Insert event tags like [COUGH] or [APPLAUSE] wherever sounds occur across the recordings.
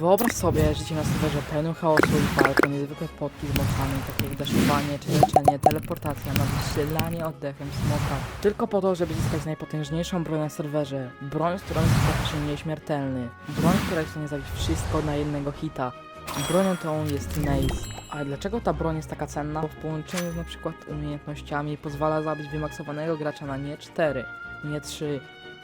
Wyobraź sobie życie na serwerze pełnym chaosu i walką, niezwykłe potki z mocami, takie jak daszowanie czy leczenie, teleportacja, nawet strzelanie oddechem smoka. Tylko po to, żeby zyskać najpotężniejszą broń na serwerze. Broń, z którą jest praktycznie nieśmiertelny. Broń, która jest w stanie zabić wszystko na jednego hita. Bronią tą jest Maze. A dlaczego ta broń jest taka cenna? Bo w połączeniu z na przykład umiejętnościami pozwala zabić wymaksowanego gracza na nie 4, nie 3,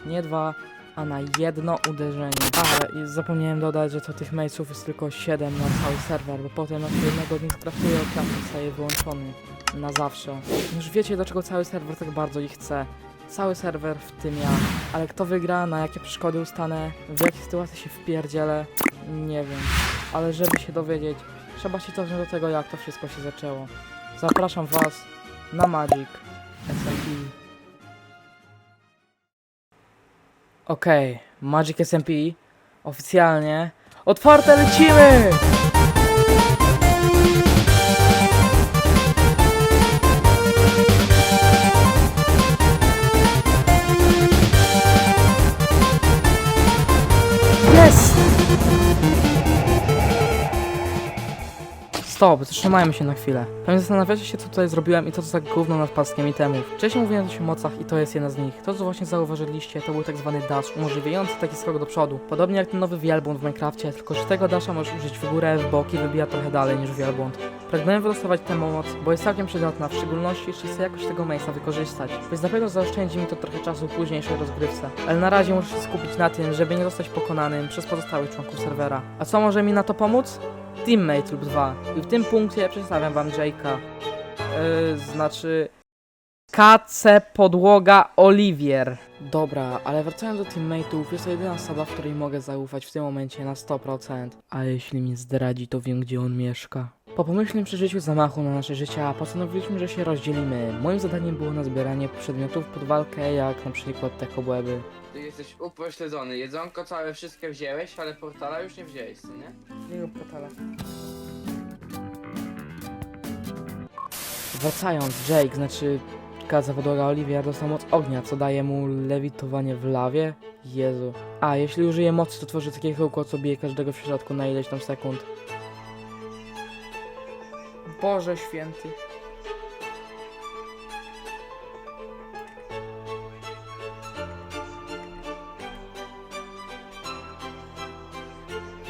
nie 2, a na jedno uderzenie. A, zapomniałem dodać, że to tych mace'ów jest tylko 7 na cały serwer, bo potem jak jednego dnia skraftuję, ekran zostaje wyłączony. Na zawsze. Już wiecie, dlaczego cały serwer tak bardzo ich chce. Cały serwer, w tym ja. Ale kto wygra, na jakie przeszkody ustanę, w jakie sytuacje się wpierdzielę, nie wiem. Ale żeby się dowiedzieć, trzeba się cofnąć do tego, jak to wszystko się zaczęło. Zapraszam was na Magic Okej, Magic SMP oficjalnie otwarte lecimy! Stop, zatrzymajmy się na chwilę. Pewnie zastanawiacie się, co tutaj zrobiłem i to, co za gówno nad paskiem itemów. Wcześniej mówiłem coś o mocach i to jest jedna z nich. To, co właśnie zauważyliście, to był tak zwany dash, umożliwiający taki skok do przodu. Podobnie jak ten nowy wielbłąd w Minecrafcie, tylko że tego dasha możesz użyć w górę, w bok i wybija trochę dalej niż wielbłąd. Pragnąłem wylosować tę moc, bo jest całkiem przydatna, w szczególności jeśli chcę jakoś tego miejsca wykorzystać. Więc na pewno zaoszczędzi mi to trochę czasu w późniejszej rozgrywce. Ale na razie muszę się skupić na tym, żeby nie zostać pokonanym przez pozostałych członków serwera. A co może mi na to pomóc? Teammate lub dwa. I w tym punkcie przedstawiam wam Jake'a. Yy, znaczy... KC Podłoga Oliwier. Dobra, ale wracając do teammateów, jest to jedyna osoba, w której mogę zaufać w tym momencie na 100%. A jeśli mnie zdradzi, to wiem, gdzie on mieszka. Po pomyślnym przeżyciu zamachu na nasze życia postanowiliśmy, że się rozdzielimy. Moim zadaniem było nazbieranie przedmiotów pod walkę, jak na przykład te kobłęby. Ty jesteś upośledzony. Jedzonko całe wszystkie wzięłeś, ale portala już nie wzięłeś, co nie? Jego portale. Wracając, Jake, znaczy Kaza podłoga Olivia dostał moc ognia, co daje mu lewitowanie w lawie. Jezu. A, jeśli użyje mocy, to tworzy takie kółko, co bije każdego w środku na ileś tam sekund. Boże święty.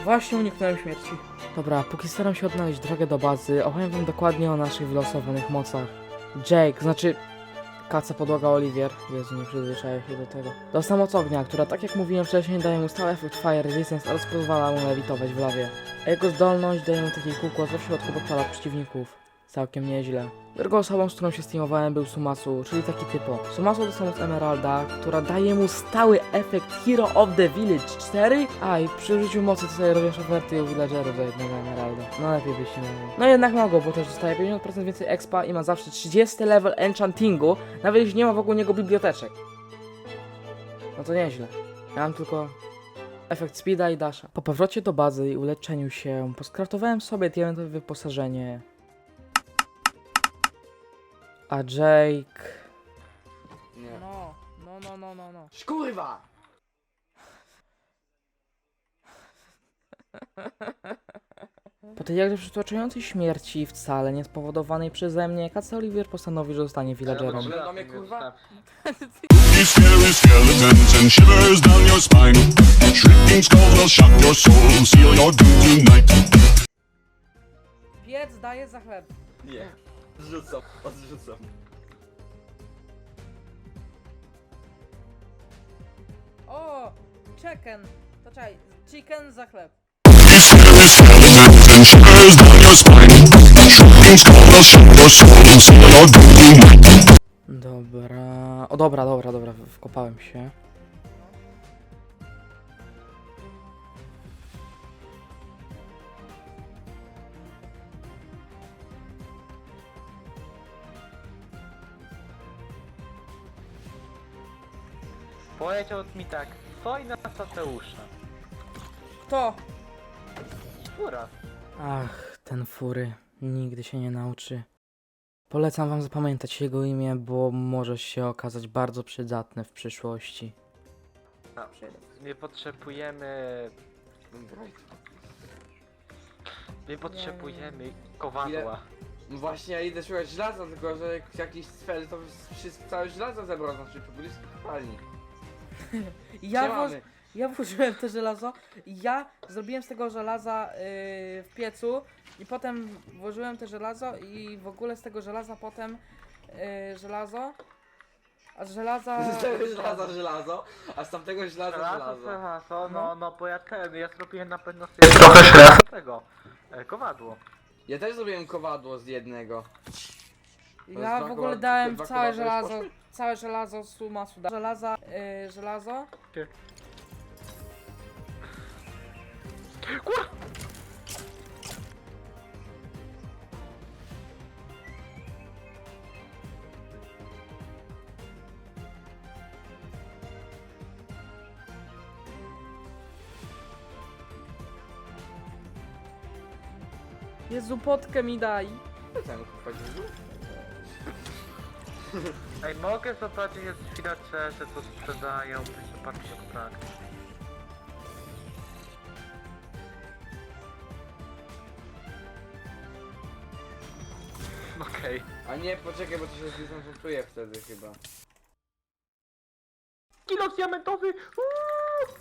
Właśnie uniknąłem śmierci. Dobra, póki staram się odnaleźć drogę do bazy, opowiem wam dokładnie o naszych wylosowanych mocach. Jake, znaczy... Kaca podłoga Oliwier. Jezu, nie przyzwyczaję się do tego. Dostał moc ognia, która tak jak mówiłem wcześniej daje mu stały efekt fire resistance oraz pozwala mu lewitować w lawie. Jego zdolność daje mu takie kółko, środku podpala przeciwników. Całkiem nieźle. Drugą osobą, z którą się steamowałem był Sumasu, czyli taki typo. Sumasu dostał Emeralda, która daje mu stały efekt Hero of the Village 4. A i przy użyciu mocy sobie robisz oferty u villagerów za jednego Emeralda. No lepiej byś. No jednak mogło, bo też dostaje 50% więcej expa i ma zawsze 30 level enchantingu, nawet jeśli nie ma wokół niego biblioteczek. No to nieźle. Ja mam tylko efekt speeda i dasha. Po powrocie do bazy i uleczeniu się, poskraftowałem sobie diamentowe wyposażenie, a Jake. Nie. No, no, no, no, no, no. Kurwa! Po tej jakże przytłaczającej śmierci, wcale nie spowodowanej przeze mnie, Kaca Olivier postanowił, że zostanie villagerem. Kurwa? [LAUGHS] These scary skeletons and shivers down your spine. Shrieking skulls will shock your soul, seal your doom tonight. Piec daje za chleb. Nie. Odrzucam, odrzucam. O, chicken. To czekaj, chicken za chleb. These scary skeletons and shivers down your spine. Shrieking skulls will shock your soul, seal your doom tonight. Dobra. O, dobra, dobra, dobra, wkopałem się. Powiedział mi tak, stoi na Tateusza. Kto? Góra. Ach, ten fury. Nigdy się nie nauczy. Polecam wam zapamiętać jego imię, bo może się okazać bardzo przydatne w przyszłości. Nie potrzebujemy... My potrzebujemy kowadła. Właśnie ja idę szukać żelaza, tylko że jak jakiś sfer to wszystko całe żelazo zebrał z naszej pobliskie kopalni. Ja, włoż, mamy? Ja [LAUGHS] włożyłem te żelazo i ja zrobiłem z tego żelaza yy, w piecu i potem włożyłem te żelazo i w ogóle z tego żelaza potem yy, żelazo, a z żelaza... [LAUGHS] Z tego żelaza żelazo, a z tamtego żelaza Żelazo, żelazo. żelazo, No. no, no, bo ja ten, ja zrobiłem na pewno sobie trochę żelaza tego. E, kowadło. Ja też zrobiłem kowadło z jednego. Ja w ogóle koła- dałem dwa całe koła żelazo, całe żelazo suma suda. Żelaza, yy, żelazo. Kur... Jezu, potkę mi daj. Co tam kupować Jezu? Ej, mogę zobaczyć, jest chwileczkę, że to sprzedają, proszę bardzo, tak. Okej. A nie, poczekaj, bo to się zdekoncentruje wtedy chyba. Kilo diamentowy! Uuu!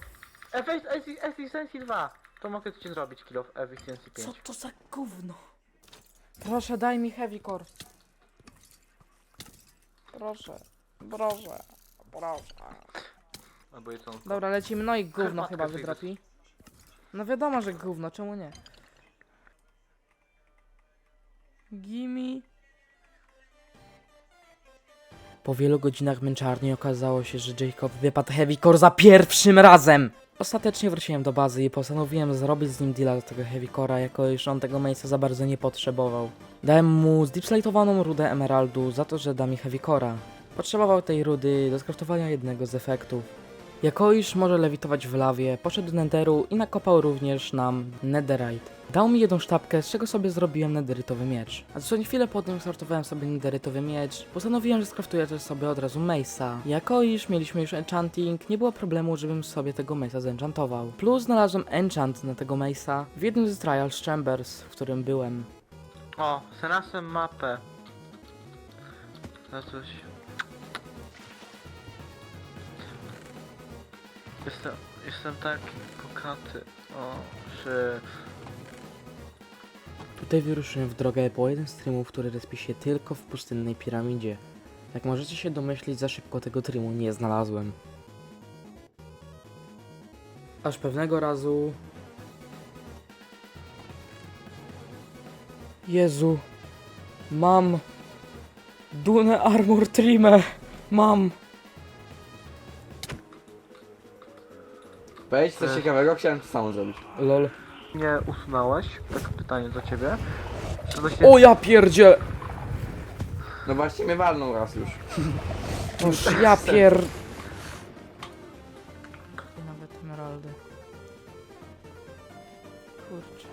Effic- Efficiency 2. To mogę ci zrobić kilo Efficiency Co 5. to za gówno? Proszę, daj mi heavy core. Proszę, proszę, proszę. Albo jest on. Dobra, lecimy. No i gówno Herbatkę chyba sobie wydropi. No wiadomo, że gówno, czemu nie? Gimme. Po wielu godzinach męczarni okazało się, że Jacob wypadł Heavy Core za pierwszym razem! Ostatecznie wróciłem do bazy i postanowiłem zrobić z nim deala do tego Heavy Core'a, jako iż on tego miejsca za bardzo nie potrzebował. Dałem mu zdeepslate'owaną rudę emeraldu za to, że da mi Heavy Core'a. Potrzebował tej rudy do skraftowania jednego z efektów. Jako iż może lewitować w lawie, poszedł do Netheru i nakopał również nam Netherite. Dał mi jedną sztabkę, z czego sobie zrobiłem nederytowy miecz. A dosłownie chwilę po tym skraftovałem sobie nederytowy miecz, postanowiłem, że skraftuję też sobie od razu Mace'a. Jako iż mieliśmy już enchanting, nie było problemu, żebym sobie tego Mace'a zenchantował. Plus znalazłem enchant na tego Mace'a w jednym z Trials Chambers, w którym byłem. O, znalazłem mapę. Coś. Jestem, jestem taki bogaty. O, że... Tutaj wyruszyłem w drogę po jeden z streamów, który respi się tylko w pustynnej piramidzie. Jak możecie się domyślić, za szybko tego trymu nie znalazłem. Aż pewnego razu... Jezu... Mam... Dune Armor Trimę! Mam! Wejdź coś ciekawego, chciałem to samo zrobić. Lol. Nie usunąłeś? Tak pytanie do ciebie. Się... O ja pierdzie! No właśnie mnie walnął raz już. [LAUGHS] Noż ja pier... Nawet emeraldy. Kurczę.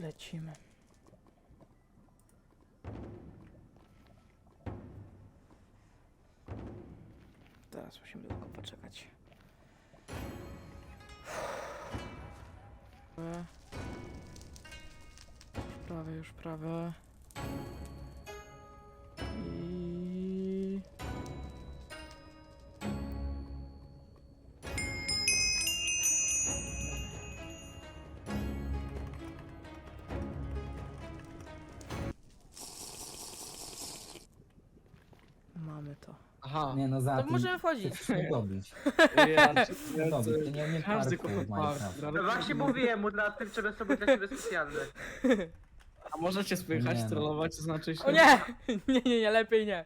Lecimy. Teraz musimy tylko poczekać. Prawe, już prawe. Aha. Nie no za To tym możemy wchodzić. chcesz mnie dobić. Ja, [LAUGHS] Dobić, to nie umiem każdy w Minecraft. No właśnie mówiłem mu na tym, żeby sobie dla siebie specjalny. A możecie spychać, Nie no. trollować, to znaczy się... O nie! [LAUGHS] Nie, nie, nie, lepiej nie.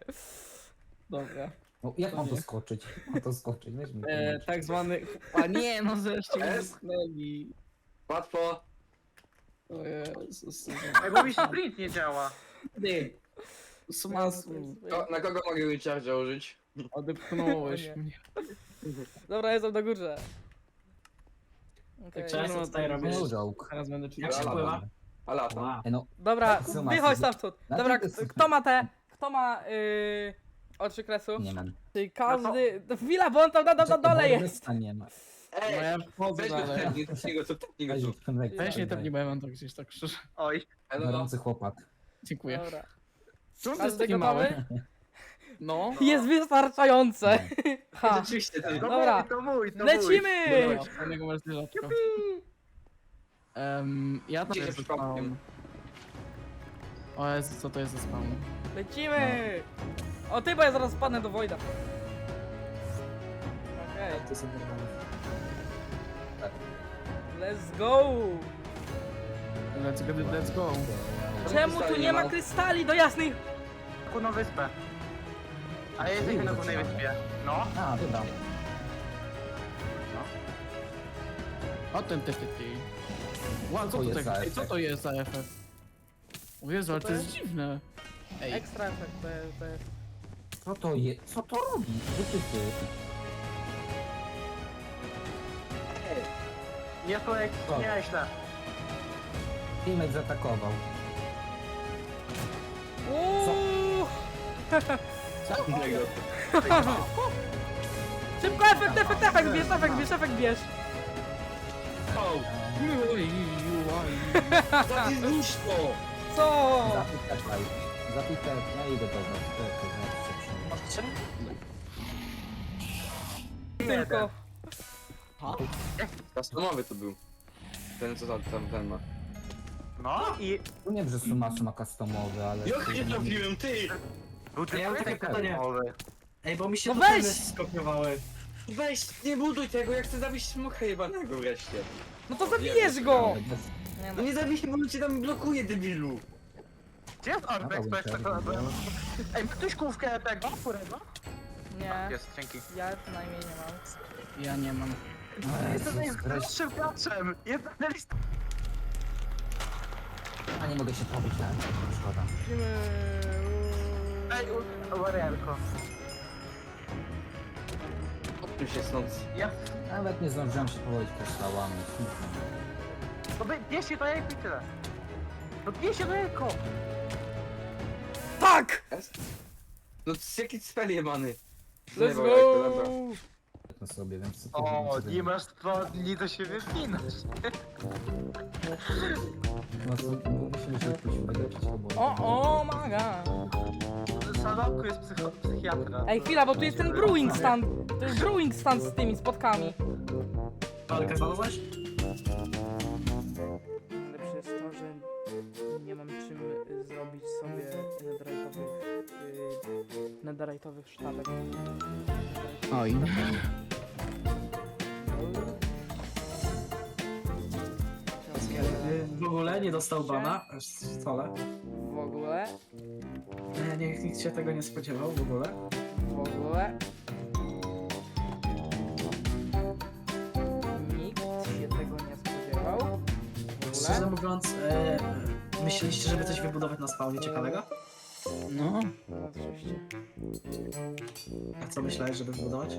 Dobra. No, jak To mam to nie. skoczyć? Mam to skoczyć, weź mi E, tak zwany... A nie, no zresztą mnie zepchnęli. Łatwo. O Jezus. Ej, bo mi sprint nie działa. Ty. Sumasu. Ko na kogo mogę recharge'a użyć? Odepchnąłeś O nie. mnie. Dobra, jestem na górze. Okej. Tak Cześć, co tutaj robisz? No joke. Teraz będę Jak się Dobra, pływa? A lata. E, No, Dobra, wychodź sobie- stamtąd. Na Dobra, tym k- jest- kto ma te, kto ma yy, oczy kresu? nie mam. Czyli każdy, to chwila, bo on tam na, na, na dole jest. A nie ma. No Ej, ja wchodzę weź go dalej. tepnij, tepnij go tu, tepnij go Weź, tu. weź, Weź nie bo ja mam to gdzieś tak krzyż. Oj. Elo, no. Gorący chłopak. Dziękuję. Dobra. Co to jest takie małe? [LAUGHS] No. [LAUGHS] Jest wystarczające. [LAUGHS] Ha. Rzeczywiście. To Dobra. mój, to mój, to mój. Lecimy! Dobra, fajnego masz zwierzaczka. Um, ja tam Gdzie jest spawn. O Jezu, co to jest za spawn? Lecimy! O ty, bo ja zaraz spadnę do Wojda. Okej, To let's go! Let's go, let's go. Czemu tu nie ma krystali do jasnej... Główną wyspę. A ja jesteśmy na głównej wyspie. No. A, dobra. O ten te ty ty. Wow, co to to jest za co to jest za efekt? O Jezu, ale to jest dziwne. Ej, Ekstra efekt, to jest... To jest. Co to jest? Co to robi? Wytyfy. Nie to jak Co? nieźle. Teammate zaatakował. Uuuu! Innego. Szybko efekt, efekt, efekt, bierz, efekt, bierz, efekt, bierz. Zniszcz to! Co? Zapytaj. Zapytaj. Ja idę do was. To jest? Tylko. Customowy to był. Ten co tam, tam ten ma. No i... Umiem, że Sumasu ma customowy, ale... Jak nie trafiłem, ty! Był Ja mam takie jeden pytanie. nowy. Ej, bo mi się No totemy weź! skopiowały. Weź, nie buduj tego, ja chcę zabić smoka jebanego wreszcie. No to zabijesz go! Bez- Nie No no. nie zabij się, bo on cię tam blokuje, debilu. Gdzie jest Arbex? To jest taka... Ej, ktoś kówkę tego? Furego? Nie. Jest, dzięki. Ja przynajmniej nie mam. Ja nie mam. Jestem najzdrowszym graczem! Jestem na list... A nie mogę się pobić nawet. Szkoda. Lecimy. Ej, Warriorko. Odpił się stąd. Ja... Nawet nie zdążyłem się połowić kryształami. To by... bierzcie to jajko i tyle. No bierzcie to jajko! Tak! No to jest jaki spell jebany. Let's Zajebał jajko, go! To sobie, więc... O, nie masz dwa dni do siebie spinasz. No to [LAUGHS] musimy się pójść wyleczyć oboje. O, o, maga! W salonku jest psycho, psychiatra. Ej, chwila, bo tu jest ten brewing stand. To jest brewing stand z tymi spotkami. Walkę znalazłeś? Najlepsze jest to, że nie mam czym y, zrobić sobie netherite'owych, y, netherite'owych sztabek. Oj. ogóle nie dostał bana, aż wcale. W ogóle, e, Nie, nikt się tego nie spodziewał w ogóle. w ogóle. Nikt się tego nie spodziewał. W Szczerze ogóle. mówiąc, e, myśleliście, żeby coś wybudować na spawnie ciekawego? No, No, oczywiście. A co myślałeś, żeby wybudować?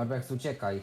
Albex, uciekaj.